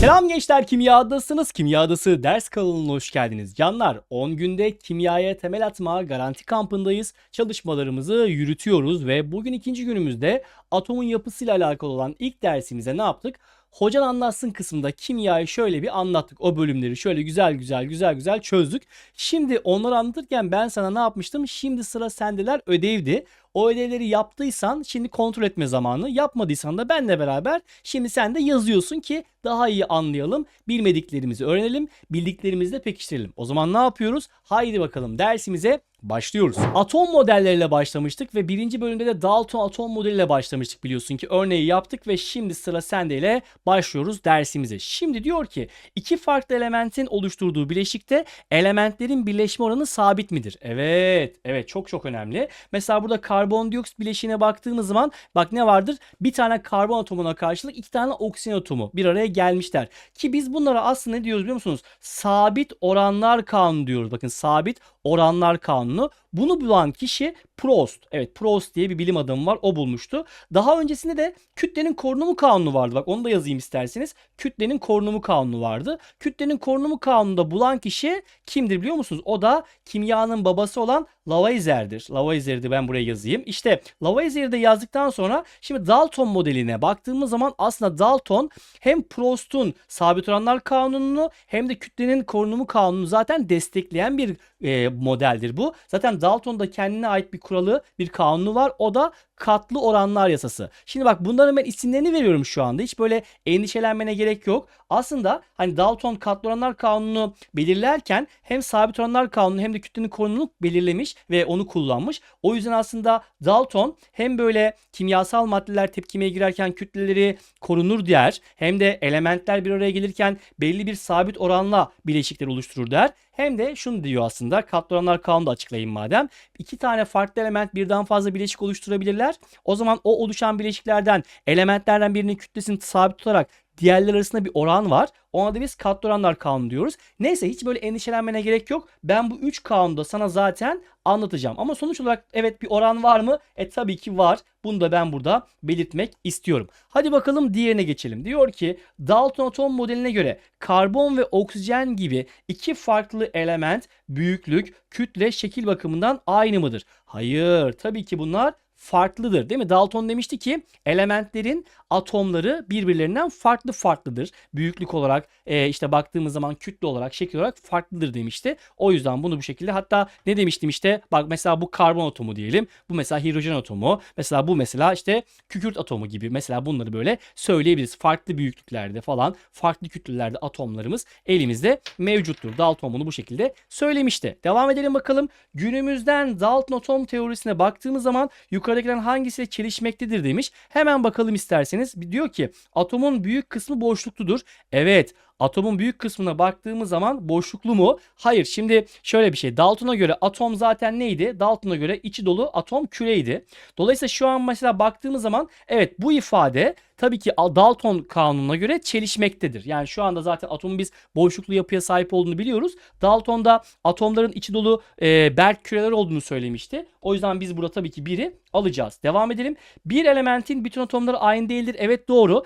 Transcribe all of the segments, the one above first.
Selam gençler Kimyadasınız. Kimyadası ders kanalına hoş geldiniz. Canlar 10 günde kimyaya temel atma garanti kampındayız. Çalışmalarımızı yürütüyoruz ve bugün ikinci günümüzde atomun yapısıyla alakalı olan ilk dersimize ne yaptık? Hocan anlatsın kısmında kimyayı şöyle bir anlattık. O bölümleri şöyle güzel güzel güzel güzel çözdük. Şimdi onları anlatırken ben sana ne yapmıştım? Şimdi sıra sendeler ödevdi. O ödevleri yaptıysan şimdi kontrol etme zamanı. Yapmadıysan da benle beraber şimdi sen de yazıyorsun ki daha iyi anlayalım. Bilmediklerimizi öğrenelim. Bildiklerimizi de pekiştirelim. O zaman ne yapıyoruz? Haydi bakalım dersimize başlıyoruz. Atom modelleriyle başlamıştık ve birinci bölümde de Dalton atom modeliyle başlamıştık biliyorsun ki. Örneği yaptık ve şimdi sıra sende ile başlıyoruz dersimize. Şimdi diyor ki iki farklı elementin oluşturduğu bileşikte elementlerin birleşme oranı sabit midir? Evet, evet çok çok önemli. Mesela burada karbondioksit bileşiğine baktığımız zaman bak ne vardır? Bir tane karbon atomuna karşılık iki tane oksijen atomu bir araya gelmişler. Ki biz bunlara aslında ne diyoruz biliyor musunuz? Sabit oranlar kanunu diyoruz. Bakın sabit oranlar kanunu. но Bunu bulan kişi Prost. Evet Prost diye bir bilim adamı var. O bulmuştu. Daha öncesinde de kütlenin korunumu kanunu vardı. Bak onu da yazayım isterseniz. Kütlenin korunumu kanunu vardı. Kütlenin korunumu kanunu da bulan kişi kimdir biliyor musunuz? O da kimyanın babası olan Lavoisier'dir. Lavoisier'i de ben buraya yazayım. İşte Lavoisier'i de yazdıktan sonra şimdi Dalton modeline baktığımız zaman aslında Dalton hem Prost'un sabit oranlar kanununu hem de kütlenin korunumu kanununu zaten destekleyen bir e, modeldir bu. Zaten Dalton'da kendine ait bir kuralı, bir kanunu var. O da katlı oranlar yasası. Şimdi bak bunların ben isimlerini veriyorum şu anda. Hiç böyle endişelenmene gerek yok. Aslında hani Dalton katlı oranlar kanunu belirlerken hem sabit oranlar kanunu hem de kütlenin konumunu belirlemiş ve onu kullanmış. O yüzden aslında Dalton hem böyle kimyasal maddeler tepkimeye girerken kütleleri korunur der hem de elementler bir araya gelirken belli bir sabit oranla bileşikler oluşturur der. Hem de şunu diyor aslında katlı oranlar kanunu da açıklayayım madem. İki tane farklı element birden fazla bileşik oluşturabilirler. O zaman o oluşan bileşiklerden elementlerden birinin kütlesini sabit tutarak diğerler arasında bir oran var. Ona da biz katlı oranlar kanunu diyoruz. Neyse hiç böyle endişelenmene gerek yok. Ben bu 3 kanunu da sana zaten anlatacağım. Ama sonuç olarak evet bir oran var mı? E tabii ki var. Bunu da ben burada belirtmek istiyorum. Hadi bakalım diğerine geçelim. Diyor ki Dalton atom modeline göre karbon ve oksijen gibi iki farklı element büyüklük, kütle, şekil bakımından aynı mıdır? Hayır. Tabii ki bunlar farklıdır değil mi? Dalton demişti ki elementlerin atomları birbirlerinden farklı farklıdır. Büyüklük olarak e, işte baktığımız zaman kütle olarak şekil olarak farklıdır demişti. O yüzden bunu bu şekilde hatta ne demiştim işte bak mesela bu karbon atomu diyelim. Bu mesela hidrojen atomu. Mesela bu mesela işte kükürt atomu gibi. Mesela bunları böyle söyleyebiliriz. Farklı büyüklüklerde falan farklı kütlelerde atomlarımız elimizde mevcuttur. Dalton bunu bu şekilde söylemişti. Devam edelim bakalım. Günümüzden Dalton atom teorisine baktığımız zaman yukarıdakilerin hangisiyle çelişmektedir demiş. Hemen bakalım isterseniz. Diyor ki atomun büyük kısmı boşlukludur. Evet atomun büyük kısmına baktığımız zaman boşluklu mu? Hayır. Şimdi şöyle bir şey. Dalton'a göre atom zaten neydi? Dalton'a göre içi dolu atom küreydi. Dolayısıyla şu an mesela baktığımız zaman evet bu ifade tabii ki Dalton kanununa göre çelişmektedir. Yani şu anda zaten atomun biz boşluklu yapıya sahip olduğunu biliyoruz. Dalton'da atomların içi dolu e, berk küreler olduğunu söylemişti. O yüzden biz burada tabii ki biri alacağız. Devam edelim. Bir elementin bütün atomları aynı değildir. Evet doğru.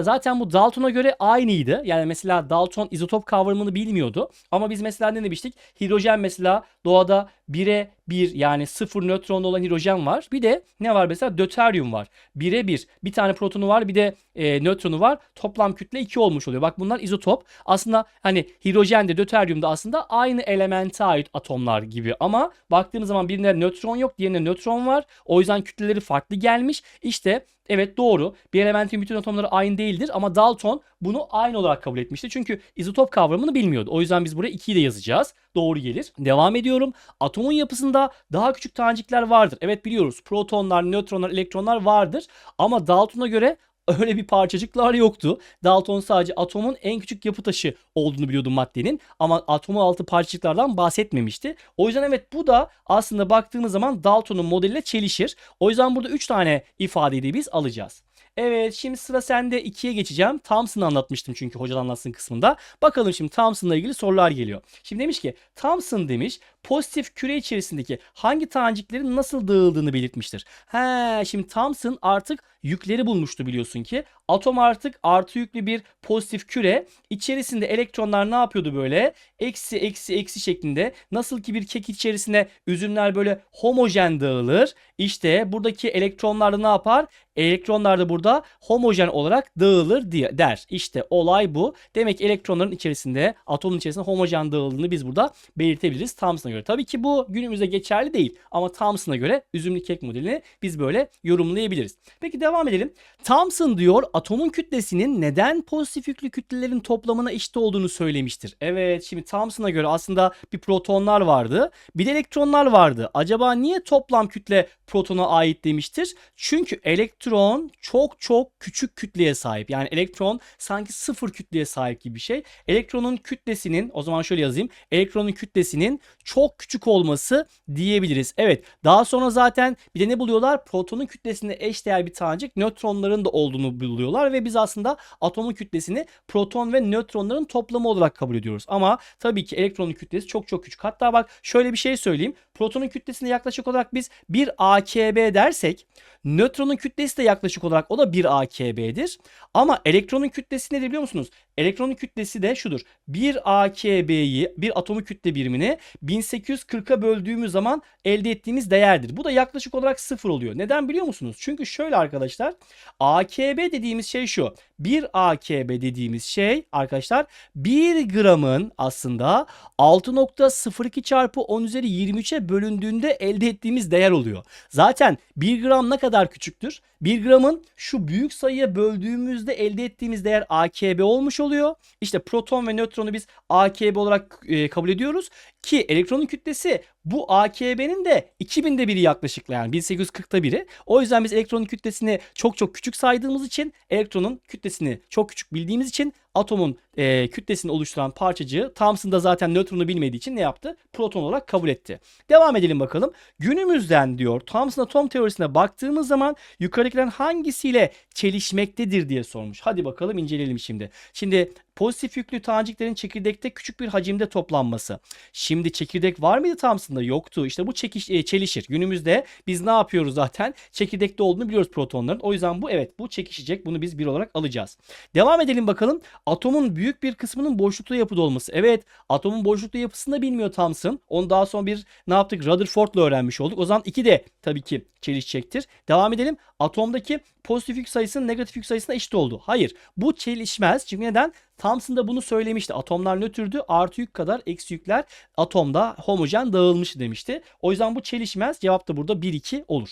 Zaten bu Dalton'a göre aynıydı. Yani mesela Dalton izotop kavramını bilmiyordu. Ama biz mesela ne demiştik? Hidrojen mesela doğada 1'e 1 yani 0 nötronlu olan hidrojen var. Bir de ne var mesela? Döteryum var. 1'e 1. Bir tane protonu var bir de e, nötronu var. Toplam kütle 2 olmuş oluyor. Bak bunlar izotop. Aslında hani hidrojen de döteryum da aslında aynı elemente ait atomlar gibi. Ama baktığımız zaman birinde nötron yok diğerinde nötron var. O yüzden kütleleri farklı gelmiş. İşte Evet doğru. Bir elementin bütün atomları aynı değildir ama Dalton bunu aynı olarak kabul etmişti. Çünkü izotop kavramını bilmiyordu. O yüzden biz buraya 2'yi de yazacağız. Doğru gelir. Devam ediyorum. Atomun yapısında daha küçük tanecikler vardır. Evet biliyoruz. Protonlar, nötronlar, elektronlar vardır. Ama Dalton'a göre öyle bir parçacıklar yoktu. Dalton sadece atomun en küçük yapı taşı olduğunu biliyordu maddenin ama atomun altı parçacıklardan bahsetmemişti. O yüzden evet bu da aslında baktığımız zaman Dalton'un modeliyle çelişir. O yüzden burada 3 tane ifadeyi de biz alacağız. Evet şimdi sıra sende 2'ye geçeceğim. Thomson'ı anlatmıştım çünkü hocadan anlatsın kısmında. Bakalım şimdi Thomson'la ilgili sorular geliyor. Şimdi demiş ki Thomson demiş pozitif küre içerisindeki hangi taneciklerin nasıl dağıldığını belirtmiştir. He, şimdi Thomson artık yükleri bulmuştu biliyorsun ki. Atom artık artı yüklü bir pozitif küre. İçerisinde elektronlar ne yapıyordu böyle? Eksi eksi eksi şeklinde. Nasıl ki bir kek içerisine üzümler böyle homojen dağılır. İşte buradaki elektronlar da ne yapar? Elektronlar da burada homojen olarak dağılır diye der. İşte olay bu. Demek elektronların içerisinde, atomun içerisinde homojen dağıldığını biz burada belirtebiliriz Thomson'a göre. Tabii ki bu günümüzde geçerli değil ama Thomson'a göre üzümlü kek modelini biz böyle yorumlayabiliriz. Peki devam edelim. Thomson diyor atomun kütlesinin neden pozitif yüklü kütlelerin toplamına eşit olduğunu söylemiştir. Evet şimdi Thomson'a göre aslında bir protonlar vardı. Bir de elektronlar vardı. Acaba niye toplam kütle protona ait demiştir? Çünkü elektron çok çok küçük kütleye sahip. Yani elektron sanki sıfır kütleye sahip gibi bir şey. Elektronun kütlesinin o zaman şöyle yazayım. Elektronun kütlesinin çok küçük olması diyebiliriz. Evet daha sonra zaten bir de ne buluyorlar? Protonun kütlesine eşdeğer bir tanecik nötronların da olduğunu buluyorlar ve biz aslında atomun kütlesini proton ve nötronların toplamı olarak kabul ediyoruz. Ama tabii ki elektronun kütlesi çok çok küçük. Hatta bak şöyle bir şey söyleyeyim. Protonun kütlesine yaklaşık olarak biz 1 AKB dersek nötronun kütlesi de yaklaşık olarak o da 1 AKB'dir. Ama elektronun kütlesi nedir biliyor musunuz? Elektronun kütlesi de şudur. 1 AKB'yi bir atomu kütle birimini 1840'a böldüğümüz zaman elde ettiğimiz değerdir. Bu da yaklaşık olarak sıfır oluyor. Neden biliyor musunuz? Çünkü şöyle arkadaşlar AKB dediğimiz şey şu. 1 AKB dediğimiz şey arkadaşlar 1 gramın aslında 6.02 çarpı 10 üzeri 23'e bölündüğünde elde ettiğimiz değer oluyor. Zaten 1 gram ne kadar küçüktür? 1 gramın şu büyük sayıya böldüğümüzde elde ettiğimiz değer AKB olmuş oluyor. İşte proton ve nötronu biz AKB olarak e, kabul ediyoruz ki elektronun kütlesi bu AKB'nin de 2000'de biri yaklaşık yani 1840'ta biri. O yüzden biz elektronun kütlesini çok çok küçük saydığımız için elektronun kütlesini çok küçük bildiğimiz için atomun e, kütlesini oluşturan parçacığı Thomson da zaten nötronu bilmediği için ne yaptı? Proton olarak kabul etti. Devam edelim bakalım. Günümüzden diyor Thomson atom teorisine baktığımız zaman yukarıdakilerin hangisiyle çelişmektedir diye sormuş. Hadi bakalım inceleyelim şimdi. Şimdi pozitif yüklü taneciklerin çekirdekte küçük bir hacimde toplanması. Şimdi çekirdek var mıydı Thomson'da? Yoktu. İşte bu çekiş, e, çelişir. Günümüzde biz ne yapıyoruz zaten? Çekirdekte olduğunu biliyoruz protonların. O yüzden bu evet bu çekişecek. Bunu biz bir olarak alacağız. Devam edelim bakalım. Atomun büyük bir kısmının boşluklu yapıda olması. Evet atomun boşluklu yapısını bilmiyor Thomson. Onu daha sonra bir ne yaptık? Rutherford'la öğrenmiş olduk. O zaman iki de tabii ki çelişecektir. Devam edelim. Atomdaki pozitif yük sayısının negatif yük sayısına eşit oldu. Hayır bu çelişmez. Çünkü neden? Thomson da bunu söylemişti. Atomlar nötrdü. Artı yük kadar eksi yükler atomda homojen dağılmış demişti. O yüzden bu çelişmez. Cevap da burada 1-2 olur.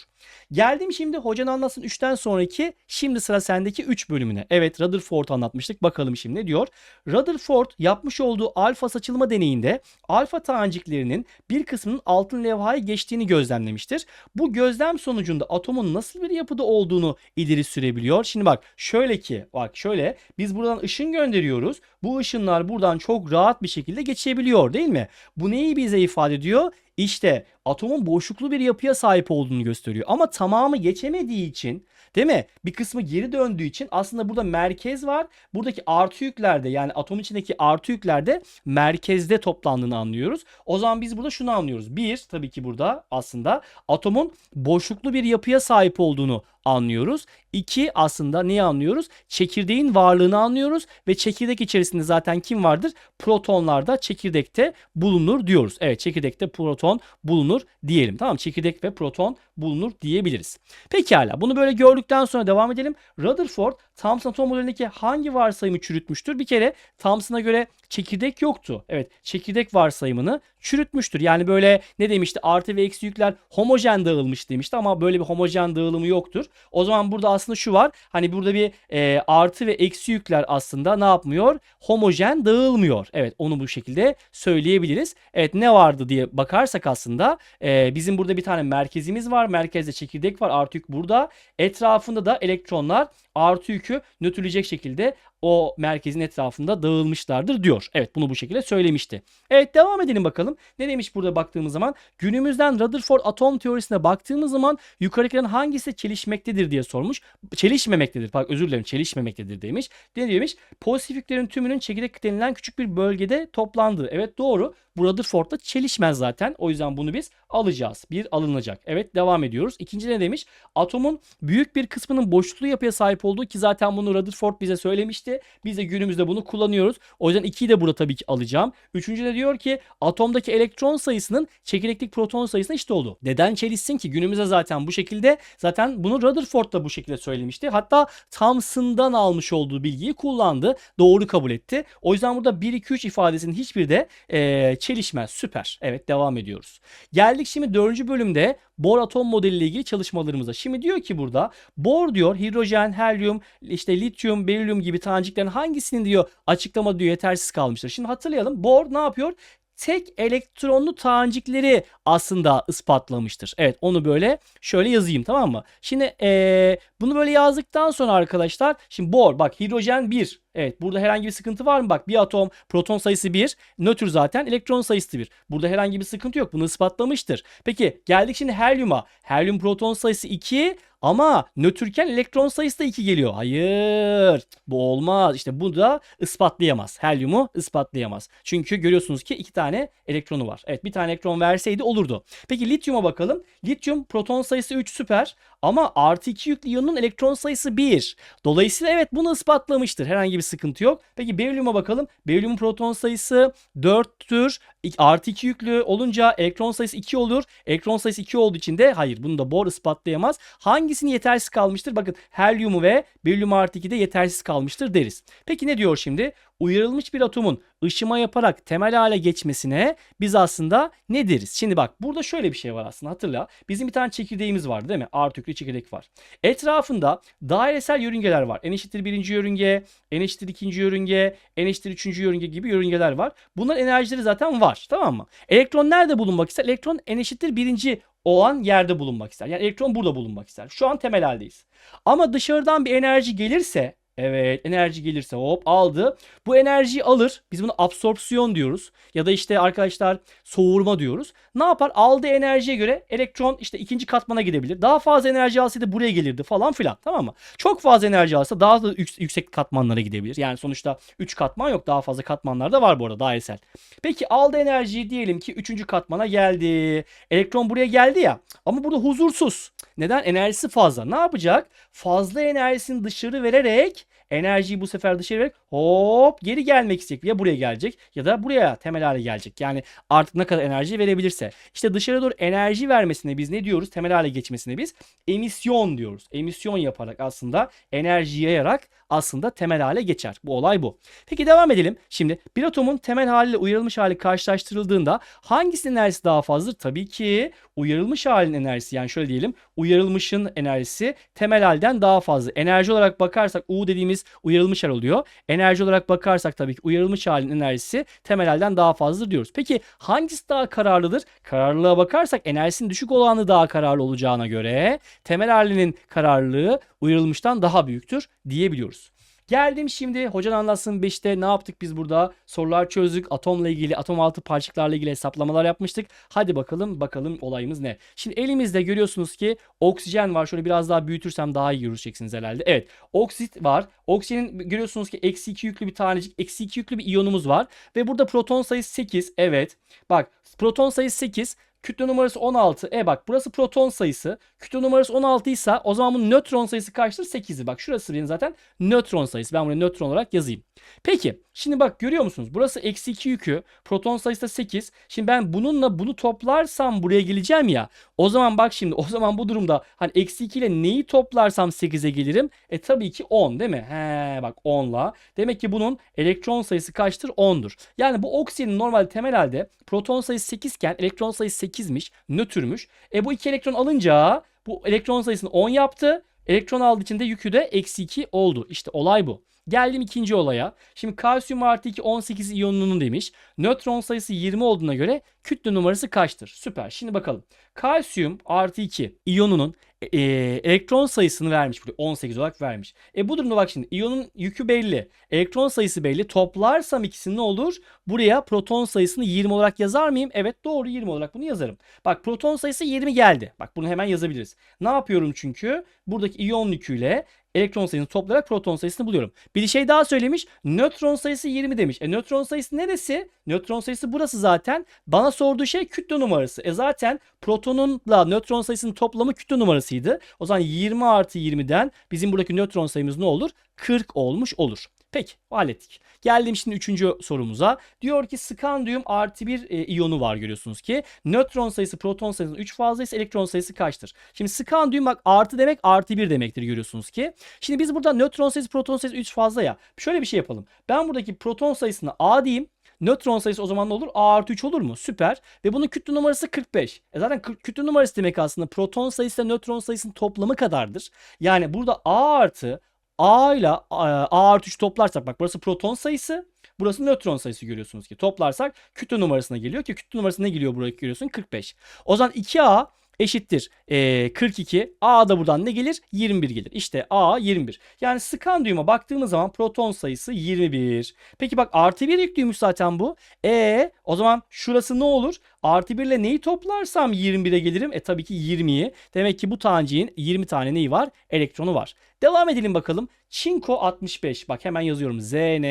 Geldim şimdi hocanın anlatsın 3'ten sonraki şimdi sıra sendeki 3 bölümüne. Evet Rutherford anlatmıştık. Bakalım şimdi ne diyor? Rutherford yapmış olduğu alfa saçılma deneyinde alfa taneciklerinin bir kısmının altın levhaya geçtiğini gözlemlemiştir. Bu gözlem sonucunda atomun nasıl bir yapıda olduğunu ileri sürebiliyor. Şimdi bak şöyle ki bak şöyle biz buradan ışın gönderiyoruz. Bu ışınlar buradan çok rahat bir şekilde geçebiliyor değil mi? Bu neyi bize ifade ediyor? İşte atomun boşluklu bir yapıya sahip olduğunu gösteriyor. Ama tamamı geçemediği için değil mi? Bir kısmı geri döndüğü için aslında burada merkez var. Buradaki artı yüklerde yani atom içindeki artı yüklerde merkezde toplandığını anlıyoruz. O zaman biz burada şunu anlıyoruz. Bir tabii ki burada aslında atomun boşluklu bir yapıya sahip olduğunu anlıyoruz. İki aslında neyi anlıyoruz? Çekirdeğin varlığını anlıyoruz ve çekirdek içerisinde zaten kim vardır? Protonlar da çekirdekte bulunur diyoruz. Evet çekirdekte proton bulunur diyelim. Tamam çekirdek ve proton bulunur diyebiliriz. Pekala bunu böyle gördükten sonra devam edelim. Rutherford Thomson atom modelindeki hangi varsayımı çürütmüştür? Bir kere Thomson'a göre çekirdek yoktu. Evet çekirdek varsayımını çürütmüştür. Yani böyle ne demişti artı ve eksi yükler homojen dağılmış demişti ama böyle bir homojen dağılımı yoktur. O zaman burada aslında şu var. Hani burada bir e, artı ve eksi yükler aslında ne yapmıyor? Homojen dağılmıyor. Evet onu bu şekilde söyleyebiliriz. Evet ne vardı diye bakarsak aslında e, bizim burada bir tane merkezimiz var. Merkezde çekirdek var. Artı yük burada. Etrafında da elektronlar artı yükü nötrleyecek şekilde o merkezin etrafında dağılmışlardır diyor. Evet bunu bu şekilde söylemişti. Evet devam edelim bakalım. Ne demiş burada baktığımız zaman? Günümüzden Rutherford atom teorisine baktığımız zaman yukarıdakilerin hangisi çelişmektedir diye sormuş. Çelişmemektedir. Bak özür dilerim çelişmemektedir demiş. Ne demiş? Pozitif yüklerin tümünün çekirdek denilen küçük bir bölgede toplandığı. Evet doğru. Bu Rutherford'la çelişmez zaten. O yüzden bunu biz alacağız. Bir alınacak. Evet devam ediyoruz. İkinci ne demiş? Atomun büyük bir kısmının boşluklu yapıya sahip olduğu ki zaten bunu Rutherford bize söylemişti. Biz de günümüzde bunu kullanıyoruz. O yüzden 2'yi de burada tabii ki alacağım. Üçüncü de diyor ki atomdaki elektron sayısının çekirdeklik proton sayısına eşit olduğu. Neden çelişsin ki? Günümüzde zaten bu şekilde zaten bunu Rutherford da bu şekilde söylemişti. Hatta Thomson'dan almış olduğu bilgiyi kullandı. Doğru kabul etti. O yüzden burada 1 2 3 ifadesinin hiçbir de eee, çelişmez. Süper. Evet devam ediyoruz. Geldik şimdi dördüncü bölümde Bohr atom modeliyle ilgili çalışmalarımıza. Şimdi diyor ki burada Bohr diyor hidrojen, helyum, işte lityum, berilyum gibi taneciklerin hangisinin diyor açıklama diyor yetersiz kalmıştır. Şimdi hatırlayalım. Bohr ne yapıyor? tek elektronlu tanecikleri aslında ispatlamıştır. Evet onu böyle şöyle yazayım tamam mı? Şimdi eee, bunu böyle yazdıktan sonra arkadaşlar şimdi bor bak hidrojen 1. Evet burada herhangi bir sıkıntı var mı? Bak bir atom proton sayısı 1 nötr zaten elektron sayısı 1. Burada herhangi bir sıkıntı yok. Bunu ispatlamıştır. Peki geldik şimdi helyuma. Helyum proton sayısı 2 ama nötrken elektron sayısı da 2 geliyor. Hayır. Bu olmaz. İşte bu da ispatlayamaz. Helyumu ispatlayamaz. Çünkü görüyorsunuz ki iki tane elektronu var. Evet bir tane elektron verseydi olurdu. Peki lityuma bakalım. Lityum proton sayısı 3 süper. Ama artı 2 yüklü iyonun elektron sayısı 1. Dolayısıyla evet bunu ispatlamıştır. Herhangi bir sıkıntı yok. Peki berilyuma bakalım. Berilyumun proton sayısı 4'tür. Artı 2 yüklü olunca elektron sayısı 2 olur. Elektron sayısı 2 olduğu için de hayır bunu da Bohr ispatlayamaz. Hangisini yetersiz kalmıştır? Bakın helyumu ve berilyum artı 2 de yetersiz kalmıştır deriz. Peki ne diyor şimdi? Uyarılmış bir atomun ışıma yaparak temel hale geçmesine biz aslında ne deriz? Şimdi bak burada şöyle bir şey var aslında hatırla. Bizim bir tane çekirdeğimiz var değil mi? Artı yüklü çekirdek var. Etrafında dairesel yörüngeler var. N eşittir birinci yörünge, N eşittir ikinci yörünge, N eşittir üçüncü yörünge gibi yörüngeler var. Bunların enerjileri zaten var. Tamam mı? Elektron nerede bulunmak ister? Elektron N eşittir birinci olan yerde bulunmak ister. Yani elektron burada bulunmak ister. Şu an temel haldeyiz. Ama dışarıdan bir enerji gelirse Evet enerji gelirse hop aldı. Bu enerjiyi alır. Biz bunu absorpsiyon diyoruz. Ya da işte arkadaşlar soğurma diyoruz. Ne yapar? Aldığı enerjiye göre elektron işte ikinci katmana gidebilir. Daha fazla enerji alsaydı buraya gelirdi falan filan. Tamam mı? Çok fazla enerji alsa daha da yük- yüksek katmanlara gidebilir. Yani sonuçta 3 katman yok. Daha fazla katmanlar da var bu arada dairesel. Peki aldı enerjiyi diyelim ki 3. katmana geldi. Elektron buraya geldi ya. Ama burada huzursuz. Neden? Enerjisi fazla. Ne yapacak? Fazla enerjisini dışarı vererek enerjiyi bu sefer dışarı vererek hop geri gelmek isteyecek. Ya buraya gelecek ya da buraya temel hale gelecek. Yani artık ne kadar enerji verebilirse. İşte dışarı doğru enerji vermesine biz ne diyoruz? Temel hale geçmesine biz emisyon diyoruz. Emisyon yaparak aslında enerji yayarak aslında temel hale geçer. Bu olay bu. Peki devam edelim. Şimdi bir atomun temel haliyle uyarılmış hali karşılaştırıldığında hangisinin enerjisi daha fazladır? Tabii ki uyarılmış halin enerjisi yani şöyle diyelim uyarılmışın enerjisi temel halden daha fazla. Enerji olarak bakarsak U dediğimiz uyarılmış hal oluyor. Enerji olarak bakarsak tabii ki uyarılmış halin enerjisi temel halden daha fazladır diyoruz. Peki hangisi daha kararlıdır? Kararlılığa bakarsak enerjisinin düşük olanı daha kararlı olacağına göre temel halinin kararlılığı uyarılmıştan daha büyüktür diyebiliyoruz. Geldim şimdi hocan anlatsın 5'te ne yaptık biz burada? Sorular çözdük. Atomla ilgili, atom altı parçacıklarla ilgili hesaplamalar yapmıştık. Hadi bakalım bakalım olayımız ne? Şimdi elimizde görüyorsunuz ki oksijen var. Şöyle biraz daha büyütürsem daha iyi göreceksiniz herhalde. Evet oksit var. Oksijenin görüyorsunuz ki eksi 2 yüklü bir tanecik, eksi 2 yüklü bir iyonumuz var. Ve burada proton sayısı 8. Evet. Bak proton sayısı 8. Kütle numarası 16. E bak burası proton sayısı. Kütle numarası 16 ise o zaman bunun nötron sayısı kaçtır? 8'i. Bak şurası benim zaten nötron sayısı. Ben buraya nötron olarak yazayım. Peki şimdi bak görüyor musunuz? Burası eksi 2 yükü. Proton sayısı da 8. Şimdi ben bununla bunu toplarsam buraya geleceğim ya. O zaman bak şimdi o zaman bu durumda hani eksi 2 ile neyi toplarsam 8'e gelirim? E tabii ki 10 değil mi? He bak 10'la. Demek ki bunun elektron sayısı kaçtır? 10'dur. Yani bu oksijenin normal temel halde proton sayısı 8 iken elektron sayısı 8'miş. Nötrmüş. E bu iki elektron alınca bu elektron sayısını 10 yaptı. Elektron aldığı için de yükü de eksi 2 oldu. İşte olay bu. Geldim ikinci olaya. Şimdi kalsiyum artı 2 18 iyonunun demiş. Nötron sayısı 20 olduğuna göre kütle numarası kaçtır? Süper. Şimdi bakalım. Kalsiyum artı 2 iyonunun e, elektron sayısını vermiş. Burada 18 olarak vermiş. E bu durumda bak şimdi iyonun yükü belli. Elektron sayısı belli. Toplarsam ikisini ne olur? Buraya proton sayısını 20 olarak yazar mıyım? Evet doğru 20 olarak bunu yazarım. Bak proton sayısı 20 geldi. Bak bunu hemen yazabiliriz. Ne yapıyorum çünkü? Buradaki iyon yüküyle elektron sayısını toplayarak proton sayısını buluyorum. Bir şey daha söylemiş. Nötron sayısı 20 demiş. E nötron sayısı neresi? Nötron sayısı burası zaten. Bana sorduğu şey kütle numarası. E zaten protonunla nötron sayısının toplamı kütle numarasıydı. O zaman 20 artı 20'den bizim buradaki nötron sayımız ne olur? 40 olmuş olur. Peki hallettik. Geldim şimdi üçüncü sorumuza. Diyor ki skandiyum artı bir e, iyonu var görüyorsunuz ki. Nötron sayısı proton sayısının 3 fazlaysa elektron sayısı kaçtır? Şimdi skandiyum bak artı demek artı bir demektir görüyorsunuz ki. Şimdi biz burada nötron sayısı proton sayısı 3 fazla ya. Şöyle bir şey yapalım. Ben buradaki proton sayısını A diyeyim. Nötron sayısı o zaman ne olur? A artı 3 olur mu? Süper. Ve bunun kütle numarası 45. E zaten kütle numarası demek aslında proton sayısı ile nötron sayısının toplamı kadardır. Yani burada A artı A ile A artı 3 toplarsak bak burası proton sayısı. Burası nötron sayısı görüyorsunuz ki. Toplarsak kütle numarasına geliyor ki kütle numarası ne geliyor buraya görüyorsun? 45. O zaman 2A eşittir e, 42. A da buradan ne gelir? 21 gelir. İşte A 21. Yani skandiyuma baktığımız zaman proton sayısı 21. Peki bak artı 1 yüklüymüş zaten bu. E o zaman şurası ne olur? Artı 1 ile neyi toplarsam 21'e gelirim? E tabii ki 20'yi. Demek ki bu taneciğin 20 tane neyi var? Elektronu var. Devam edelim bakalım. Çinko 65. Bak hemen yazıyorum. Zn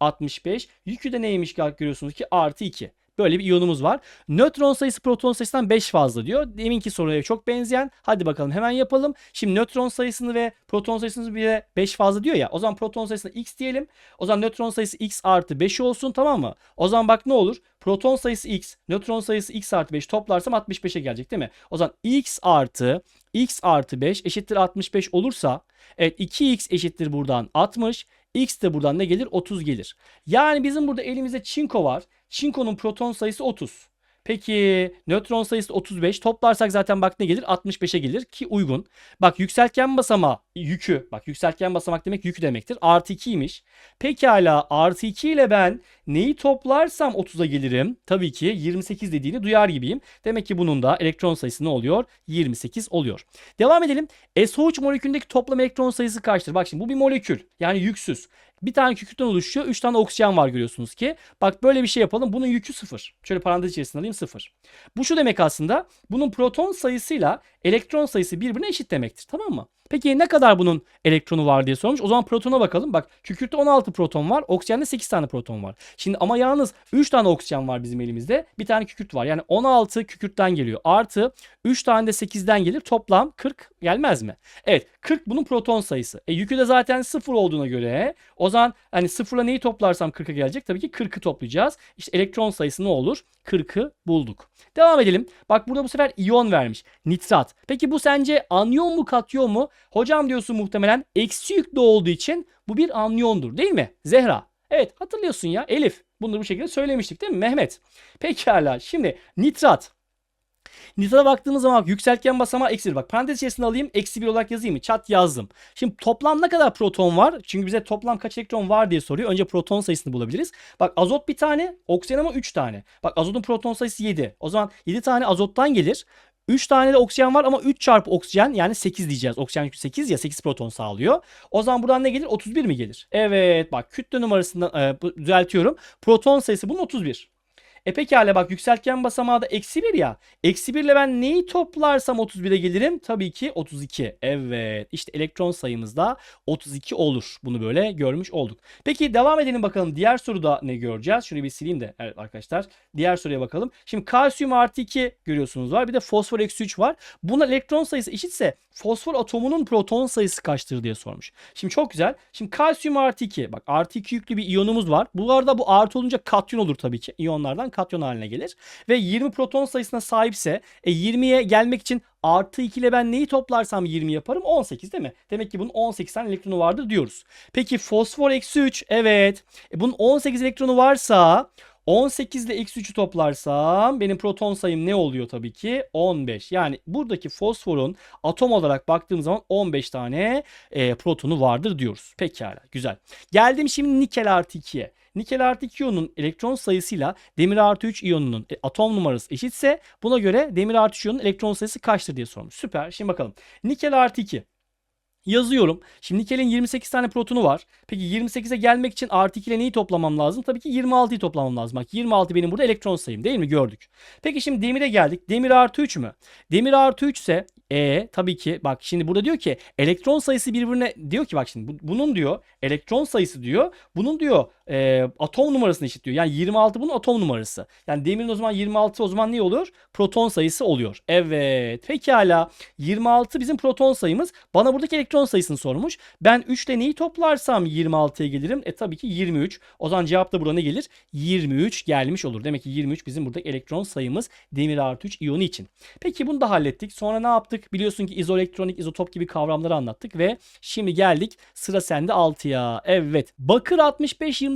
65. Yükü de neymiş görüyorsunuz ki artı 2. Böyle bir iyonumuz var. Nötron sayısı proton sayısından 5 fazla diyor. Deminki soruya çok benzeyen. Hadi bakalım hemen yapalım. Şimdi nötron sayısını ve proton sayısını bir de 5 fazla diyor ya. O zaman proton sayısına x diyelim. O zaman nötron sayısı x artı 5 olsun tamam mı? O zaman bak ne olur? Proton sayısı x, nötron sayısı x artı 5 toplarsam 65'e gelecek değil mi? O zaman x artı x artı 5 eşittir 65 olursa evet 2x eşittir buradan 60. X de buradan ne gelir? 30 gelir. Yani bizim burada elimizde çinko var. Çinkonun proton sayısı 30. Peki nötron sayısı 35. Toplarsak zaten bak ne gelir? 65'e gelir ki uygun. Bak yükseltgen basama yükü. Bak yükseltgen basamak demek yükü demektir. Artı 2'ymiş. Pekala artı 2 ile ben neyi toplarsam 30'a gelirim. Tabii ki 28 dediğini duyar gibiyim. Demek ki bunun da elektron sayısı ne oluyor? 28 oluyor. Devam edelim. SO3 molekülündeki toplam elektron sayısı kaçtır? Bak şimdi bu bir molekül. Yani yüksüz. Bir tane kükürtten oluşuyor. 3 tane oksijen var görüyorsunuz ki. Bak böyle bir şey yapalım. Bunun yükü 0. Şöyle parantez içerisinde alayım 0. Bu şu demek aslında. Bunun proton sayısıyla elektron sayısı birbirine eşit demektir. Tamam mı? Peki ne kadar bunun elektronu var diye sormuş. O zaman protona bakalım. Bak kükürtte 16 proton var. Oksijende 8 tane proton var. Şimdi ama yalnız 3 tane oksijen var bizim elimizde. Bir tane kükürt var. Yani 16 kükürtten geliyor. Artı 3 tane de 8'den gelir. Toplam 40 gelmez mi? Evet 40 bunun proton sayısı. E yükü de zaten 0 olduğuna göre o zaman hani sıfırla neyi toplarsam 40'a gelecek? Tabii ki 40'ı toplayacağız. İşte elektron sayısı ne olur? 40'ı bulduk. Devam edelim. Bak burada bu sefer iyon vermiş. Nitrat. Peki bu sence anyon mu katyon mu? Hocam diyorsun muhtemelen eksi yüklü olduğu için bu bir anyondur değil mi? Zehra. Evet hatırlıyorsun ya Elif. Bunu bu şekilde söylemiştik değil mi Mehmet? Pekala şimdi nitrat. Nitrata baktığımız zaman yükseltgen basamağı eksi Bak parantez içerisinde alayım. Eksi bir olarak yazayım mı? Çat yazdım. Şimdi toplam ne kadar proton var? Çünkü bize toplam kaç elektron var diye soruyor. Önce proton sayısını bulabiliriz. Bak azot bir tane. Oksijen ama 3 tane. Bak azotun proton sayısı 7. O zaman 7 tane azottan gelir. 3 tane de oksijen var ama 3 çarpı oksijen yani 8 diyeceğiz. Oksijen 8 ya 8 proton sağlıyor. O zaman buradan ne gelir? 31 mi gelir? Evet bak kütle numarasından e, düzeltiyorum. Proton sayısı bunun 31. E pekala bak yükseltgen basamağı da eksi 1 ya. Eksi 1 ile ben neyi toplarsam 31'e gelirim? Tabii ki 32. Evet işte elektron sayımız da 32 olur. Bunu böyle görmüş olduk. Peki devam edelim bakalım. Diğer soruda ne göreceğiz? Şunu bir sileyim de evet arkadaşlar. Diğer soruya bakalım. Şimdi kalsiyum artı 2 görüyorsunuz var. Bir de fosfor eksi 3 var. Buna elektron sayısı eşitse fosfor atomunun proton sayısı kaçtır diye sormuş. Şimdi çok güzel. Şimdi kalsiyum artı 2. Bak artı 2 yüklü bir iyonumuz var. Bu arada bu artı olunca katyon olur tabii ki. İyonlardan katyon haline gelir. Ve 20 proton sayısına sahipse e, 20'ye gelmek için artı 2 ile ben neyi toplarsam 20 yaparım? 18 değil mi? Demek ki bunun 18 tane elektronu vardır diyoruz. Peki fosfor eksi 3 evet. E, bunun 18 elektronu varsa 18 ile x3'ü toplarsam benim proton sayım ne oluyor tabii ki? 15. Yani buradaki fosforun atom olarak baktığım zaman 15 tane e, protonu vardır diyoruz. Pekala güzel. Geldim şimdi nikel artı 2'ye. Nikel artı 2 iyonun elektron sayısıyla demir artı 3 iyonunun e, atom numarası eşitse buna göre demir artı 3 iyonun elektron sayısı kaçtır diye sormuş. Süper. Şimdi bakalım. Nikel artı 2. Yazıyorum. Şimdi nikelin 28 tane protonu var. Peki 28'e gelmek için artı 2 ile neyi toplamam lazım? Tabii ki 26'yı toplamam lazım. Bak 26 benim burada elektron sayım değil mi? Gördük. Peki şimdi demire geldik. Demir artı 3 mü? Demir artı 3 ise e tabii ki bak şimdi burada diyor ki elektron sayısı birbirine diyor ki bak şimdi bu- bunun diyor elektron sayısı diyor. Bunun diyor e, atom numarasını eşit diyor. Yani 26 bunun atom numarası. Yani demirin o zaman 26 o zaman ne oluyor? Proton sayısı oluyor. Evet. Pekala. 26 bizim proton sayımız. Bana buradaki elektron sayısını sormuş. Ben 3 ile neyi toplarsam 26'ya gelirim? E tabii ki 23. O zaman cevap da burada ne gelir? 23 gelmiş olur. Demek ki 23 bizim burada elektron sayımız demir artı 3 iyonu için. Peki bunu da hallettik. Sonra ne yaptık? Biliyorsun ki izoelektronik, izotop gibi kavramları anlattık ve şimdi geldik sıra sende 6'ya. Evet. Bakır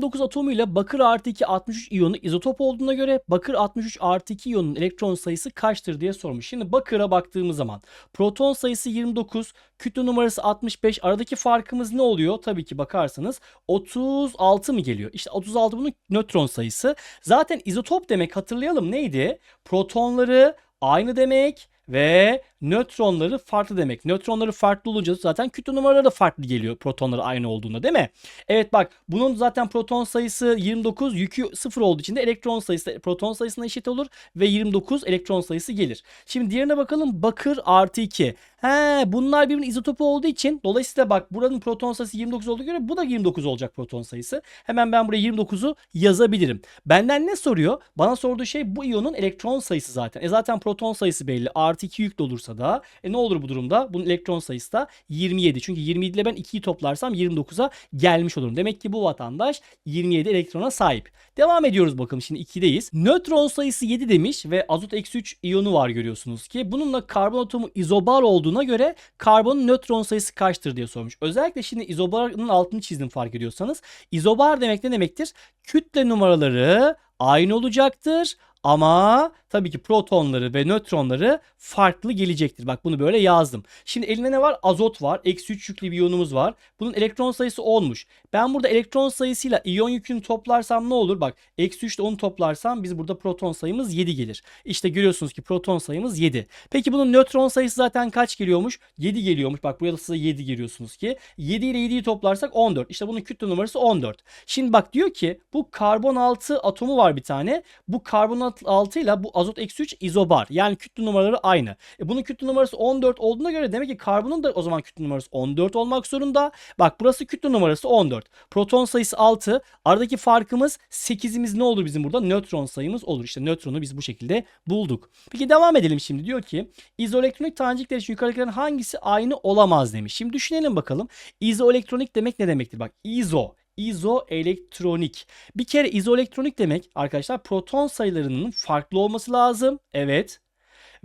65-29 atomuyla bakır artı 2 63 iyonu izotop olduğuna göre bakır 63 artı 2 iyonun elektron sayısı kaçtır diye sormuş. Şimdi bakıra baktığımız zaman proton sayısı 29, kütle numarası 65. Aradaki farkımız ne oluyor? Tabii ki bakarsanız 36 mı geliyor? İşte 36 bunun nötron sayısı. Zaten izotop demek hatırlayalım neydi? Protonları aynı demek ve nötronları farklı demek. Nötronları farklı olunca zaten kütle numaraları da farklı geliyor protonları aynı olduğunda değil mi? Evet bak bunun zaten proton sayısı 29 yükü 0 olduğu için de elektron sayısı proton sayısına eşit olur ve 29 elektron sayısı gelir. Şimdi diğerine bakalım bakır artı 2. He bunlar birbirinin izotopu olduğu için dolayısıyla bak buranın proton sayısı 29 olduğu göre bu da 29 olacak proton sayısı. Hemen ben buraya 29'u yazabilirim. Benden ne soruyor? Bana sorduğu şey bu iyonun elektron sayısı zaten. E zaten proton sayısı belli. Artı 2 yüklü olursa da e ne olur bu durumda? Bunun elektron sayısı da 27. Çünkü 27 ile ben 2'yi toplarsam 29'a gelmiş olurum. Demek ki bu vatandaş 27 elektrona sahip. Devam ediyoruz bakalım şimdi 2'deyiz. Nötron sayısı 7 demiş ve azot eksi 3 iyonu var görüyorsunuz ki. Bununla karbon atomu izobar olduğuna göre karbonun nötron sayısı kaçtır diye sormuş. Özellikle şimdi izobarın altını çizdim fark ediyorsanız. İzobar demek ne demektir? Kütle numaraları aynı olacaktır ama tabii ki protonları ve nötronları farklı gelecektir. Bak bunu böyle yazdım. Şimdi elinde ne var? Azot var. Eksi 3 yüklü bir iyonumuz var. Bunun elektron sayısı 10'muş. Ben burada elektron sayısıyla iyon yükünü toplarsam ne olur? Bak eksi 3 ile 10'u toplarsam biz burada proton sayımız 7 gelir. İşte görüyorsunuz ki proton sayımız 7. Peki bunun nötron sayısı zaten kaç geliyormuş? 7 geliyormuş. Bak buraya da size 7 geliyorsunuz ki. 7 ile 7'yi toplarsak 14. İşte bunun kütle numarası 14. Şimdi bak diyor ki bu karbon 6 atomu var bir tane. Bu karbon 6 ile bu azot eksi 3 izobar. Yani kütle numaraları aynı. E bunun kütle numarası 14 olduğuna göre demek ki karbonun da o zaman kütle numarası 14 olmak zorunda. Bak burası kütle numarası 14. Proton sayısı 6. Aradaki farkımız 8'imiz ne olur bizim burada? Nötron sayımız olur. İşte nötronu biz bu şekilde bulduk. Peki devam edelim şimdi. Diyor ki izoelektronik tanecikler için yukarıdakilerin hangisi aynı olamaz demiş. Şimdi düşünelim bakalım. İzoelektronik demek ne demektir? Bak izo izoelektronik. Bir kere izoelektronik demek arkadaşlar proton sayılarının farklı olması lazım. Evet.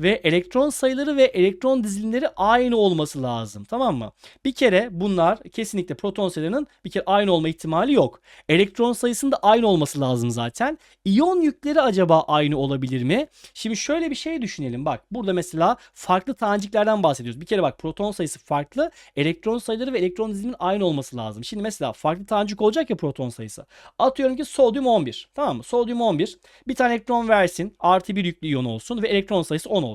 Ve elektron sayıları ve elektron dizilimleri aynı olması lazım. Tamam mı? Bir kere bunlar kesinlikle proton sayılarının bir kere aynı olma ihtimali yok. Elektron sayısının da aynı olması lazım zaten. İyon yükleri acaba aynı olabilir mi? Şimdi şöyle bir şey düşünelim. Bak burada mesela farklı taneciklerden bahsediyoruz. Bir kere bak proton sayısı farklı. Elektron sayıları ve elektron diziliminin aynı olması lazım. Şimdi mesela farklı tanecik olacak ya proton sayısı. Atıyorum ki sodyum 11. Tamam mı? Sodyum 11. Bir tane elektron versin. Artı bir yüklü iyon olsun ve elektron sayısı 10 olsun.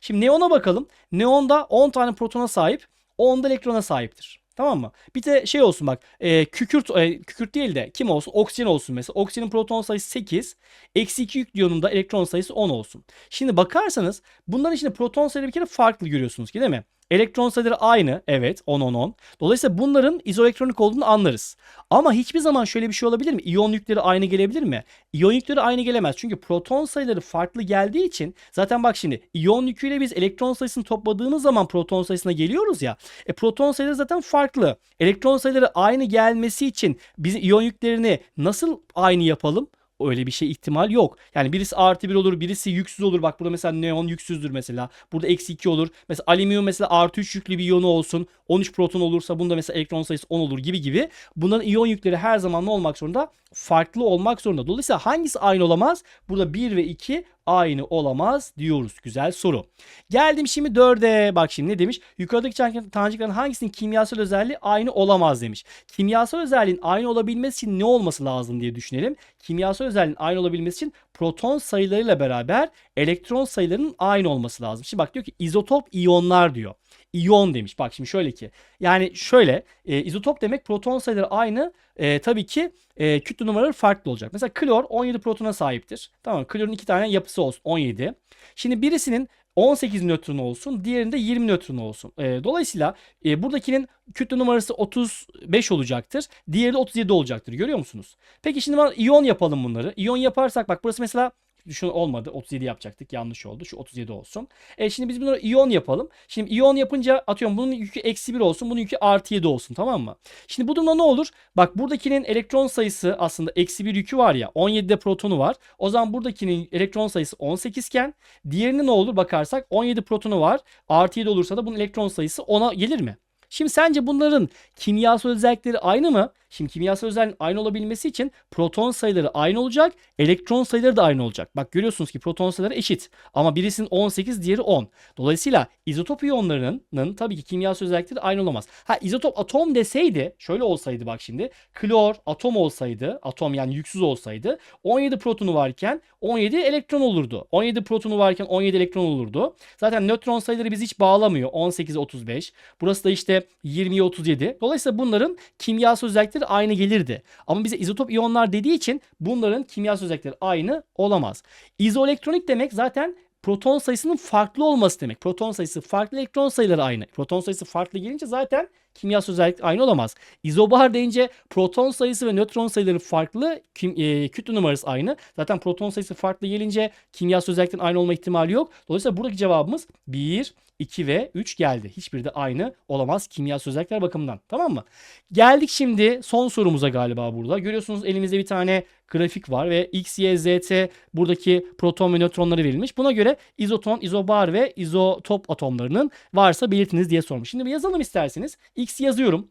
Şimdi neona bakalım. Neonda 10 tane protona sahip. 10 da elektrona sahiptir. Tamam mı? Bir de şey olsun bak. E, kükürt, e, kükürt değil de kim olsun? Oksijen olsun mesela. Oksijenin proton sayısı 8. Eksi 2 yüklü iyonunda elektron sayısı 10 olsun. Şimdi bakarsanız bunların içinde proton sayıları bir kere farklı görüyorsunuz ki değil mi? Elektron sayıları aynı. Evet 10 10 10. Dolayısıyla bunların izoelektronik olduğunu anlarız. Ama hiçbir zaman şöyle bir şey olabilir mi? İyon yükleri aynı gelebilir mi? İyon yükleri aynı gelemez. Çünkü proton sayıları farklı geldiği için zaten bak şimdi iyon yüküyle biz elektron sayısını topladığımız zaman proton sayısına geliyoruz ya. E proton sayıları zaten farklı. Elektron sayıları aynı gelmesi için biz iyon yüklerini nasıl aynı yapalım? Öyle bir şey ihtimal yok. Yani birisi artı bir olur, birisi yüksüz olur. Bak burada mesela neon yüksüzdür mesela. Burada eksi 2 olur. Mesela alüminyum mesela artı 3 yüklü bir iyonu olsun. 13 proton olursa bunda mesela elektron sayısı 10 olur gibi gibi. Bunların iyon yükleri her zaman ne olmak zorunda? Farklı olmak zorunda. Dolayısıyla hangisi aynı olamaz? Burada 1 ve 2 aynı olamaz diyoruz. Güzel soru. Geldim şimdi 4'e. Bak şimdi ne demiş? Yukarıdaki taneciklerin hangisinin kimyasal özelliği aynı olamaz demiş. Kimyasal özelliğin aynı olabilmesi için ne olması lazım diye düşünelim. Kimyasal özelliğin aynı olabilmesi için proton sayılarıyla beraber elektron sayılarının aynı olması lazım. Şimdi bak diyor ki izotop iyonlar diyor. İyon demiş. Bak şimdi şöyle ki. Yani şöyle e, izotop demek proton sayıları aynı. E, tabii ki e, kütle numaraları farklı olacak. Mesela klor 17 protona sahiptir. Tamam klorun iki tane yapısı olsun 17. Şimdi birisinin 18 nötron olsun. Diğerinde 20 nötron olsun. E, dolayısıyla e, buradakinin kütle numarası 35 olacaktır. Diğeri de 37 olacaktır. Görüyor musunuz? Peki şimdi iyon yapalım bunları. İyon yaparsak bak burası mesela Düşün olmadı. 37 yapacaktık. Yanlış oldu. Şu 37 olsun. E şimdi biz bunları iyon yapalım. Şimdi iyon yapınca atıyorum bunun yükü eksi 1 olsun. Bunun yükü artı 7 olsun. Tamam mı? Şimdi bu durumda ne olur? Bak buradakinin elektron sayısı aslında eksi 1 yükü var ya. 17'de protonu var. O zaman buradakinin elektron sayısı 18 iken diğerinin ne olur bakarsak 17 protonu var. Artı 7 olursa da bunun elektron sayısı 10'a gelir mi? Şimdi sence bunların kimyasal özellikleri aynı mı? Şimdi kimyasal özelliğin aynı olabilmesi için proton sayıları aynı olacak, elektron sayıları da aynı olacak. Bak görüyorsunuz ki proton sayıları eşit ama birisinin 18, diğeri 10. Dolayısıyla izotop iyonlarının tabii ki kimyasal özellikleri aynı olamaz. Ha izotop atom deseydi, şöyle olsaydı bak şimdi. Klor atom olsaydı, atom yani yüksüz olsaydı 17 protonu varken 17 elektron olurdu. 17 protonu varken 17 elektron olurdu. Zaten nötron sayıları biz hiç bağlamıyor. 18 35. Burası da işte 20 37. Dolayısıyla bunların kimyasal özellikleri özellikleri aynı gelirdi. Ama bize izotop iyonlar dediği için bunların kimyasal özellikleri aynı olamaz. İzoelektronik demek zaten proton sayısının farklı olması demek. Proton sayısı farklı, elektron sayıları aynı. Proton sayısı farklı gelince zaten kimyasal özellik aynı olamaz. İzobar deyince proton sayısı ve nötron sayıları farklı, kim, e, kütle numarası aynı. Zaten proton sayısı farklı gelince kimyasal özelliklerin aynı olma ihtimali yok. Dolayısıyla buradaki cevabımız 1, 2 ve 3 geldi. Hiçbiri de aynı olamaz kimyasal özellikler bakımından. Tamam mı? Geldik şimdi son sorumuza galiba burada. Görüyorsunuz elimizde bir tane grafik var ve X, Y, Z, T buradaki proton ve nötronları verilmiş. Buna göre izoton, izobar ve izotop atomlarının varsa belirtiniz diye sormuş. Şimdi bir yazalım isterseniz. X yazıyorum.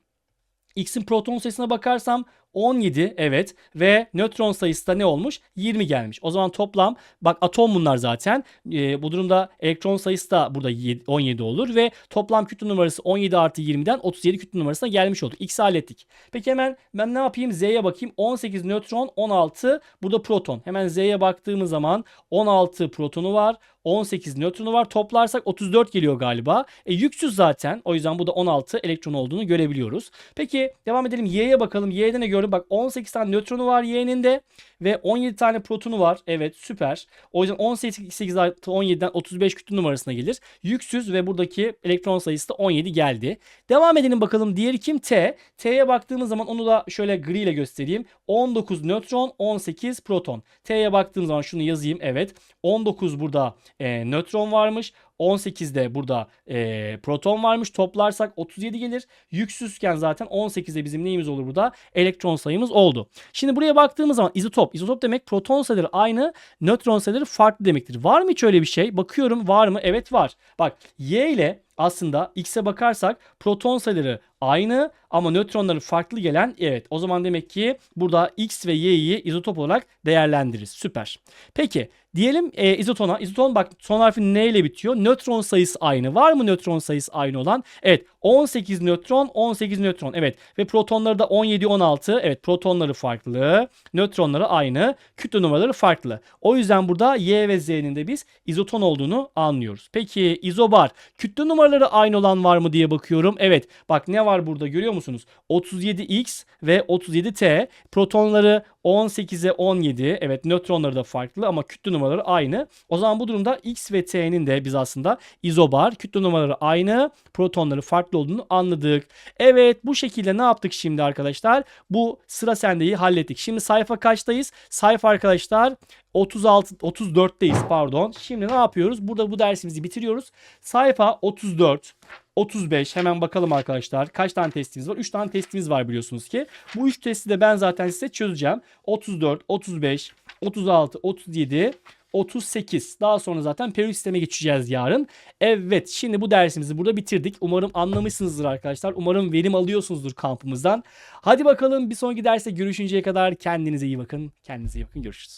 X'in proton sayısına bakarsam 17 evet ve nötron sayısı da ne olmuş? 20 gelmiş. O zaman toplam bak atom bunlar zaten. E, bu durumda elektron sayısı da burada 17 olur ve toplam kütle numarası 17 artı 20'den 37 kütle numarasına gelmiş olduk. X'i hallettik. Peki hemen ben ne yapayım? Z'ye bakayım. 18 nötron 16 burada proton. Hemen Z'ye baktığımız zaman 16 protonu var. 18 nötronu var. Toplarsak 34 geliyor galiba. E, yüksüz zaten. O yüzden bu da 16 elektron olduğunu görebiliyoruz. Peki devam edelim. Y'ye bakalım. Y'de ne gördüm? Bak 18 tane nötronu var Y'nin de ve 17 tane protonu var. Evet süper. O yüzden 18 artı 17'den 35 kütle numarasına gelir. Yüksüz ve buradaki elektron sayısı da 17 geldi. Devam edelim bakalım. Diğeri kim? T. T'ye baktığımız zaman onu da şöyle gri ile göstereyim. 19 nötron, 18 proton. T'ye baktığım zaman şunu yazayım. Evet. 19 burada e, nötron varmış. 18'de burada e, proton varmış. Toplarsak 37 gelir. Yüksüzken zaten 18'de bizim neyimiz olur burada? Elektron sayımız oldu. Şimdi buraya baktığımız zaman izotop. İzotop demek proton sayıları aynı, nötron sayıları farklı demektir. Var mı hiç öyle bir şey? Bakıyorum var mı? Evet var. Bak Y ile aslında X'e bakarsak proton sayıları aynı ama nötronları farklı gelen evet o zaman demek ki burada X ve Y'yi izotop olarak değerlendiririz. Süper. Peki diyelim e, izotona. İzoton bak son harfi N ile bitiyor. Nötron sayısı aynı. Var mı nötron sayısı aynı olan? Evet 18 nötron 18 nötron. Evet ve protonları da 17 16. Evet protonları farklı. Nötronları aynı. Kütle numaraları farklı. O yüzden burada Y ve Z'nin de biz izoton olduğunu anlıyoruz. Peki izobar kütle numaraları aynı olan var mı diye bakıyorum. Evet bak ne var burada görüyor musunuz? 37X ve 37T protonları 18'e 17. Evet nötronları da farklı ama kütle numaraları aynı. O zaman bu durumda X ve T'nin de biz aslında izobar kütle numaraları aynı protonları farklı olduğunu anladık. Evet bu şekilde ne yaptık şimdi arkadaşlar? Bu sıra sendeyi hallettik. Şimdi sayfa kaçtayız? Sayfa arkadaşlar 36 34'teyiz pardon. Şimdi ne yapıyoruz? Burada bu dersimizi bitiriyoruz. Sayfa 34 35 hemen bakalım arkadaşlar. Kaç tane testimiz var? 3 tane testimiz var biliyorsunuz ki. Bu 3 testi de ben zaten size çözeceğim. 34, 35, 36, 37, 38. Daha sonra zaten periyodik sisteme geçeceğiz yarın. Evet şimdi bu dersimizi burada bitirdik. Umarım anlamışsınızdır arkadaşlar. Umarım verim alıyorsunuzdur kampımızdan. Hadi bakalım bir sonraki derste görüşünceye kadar kendinize iyi bakın. Kendinize iyi bakın. Görüşürüz.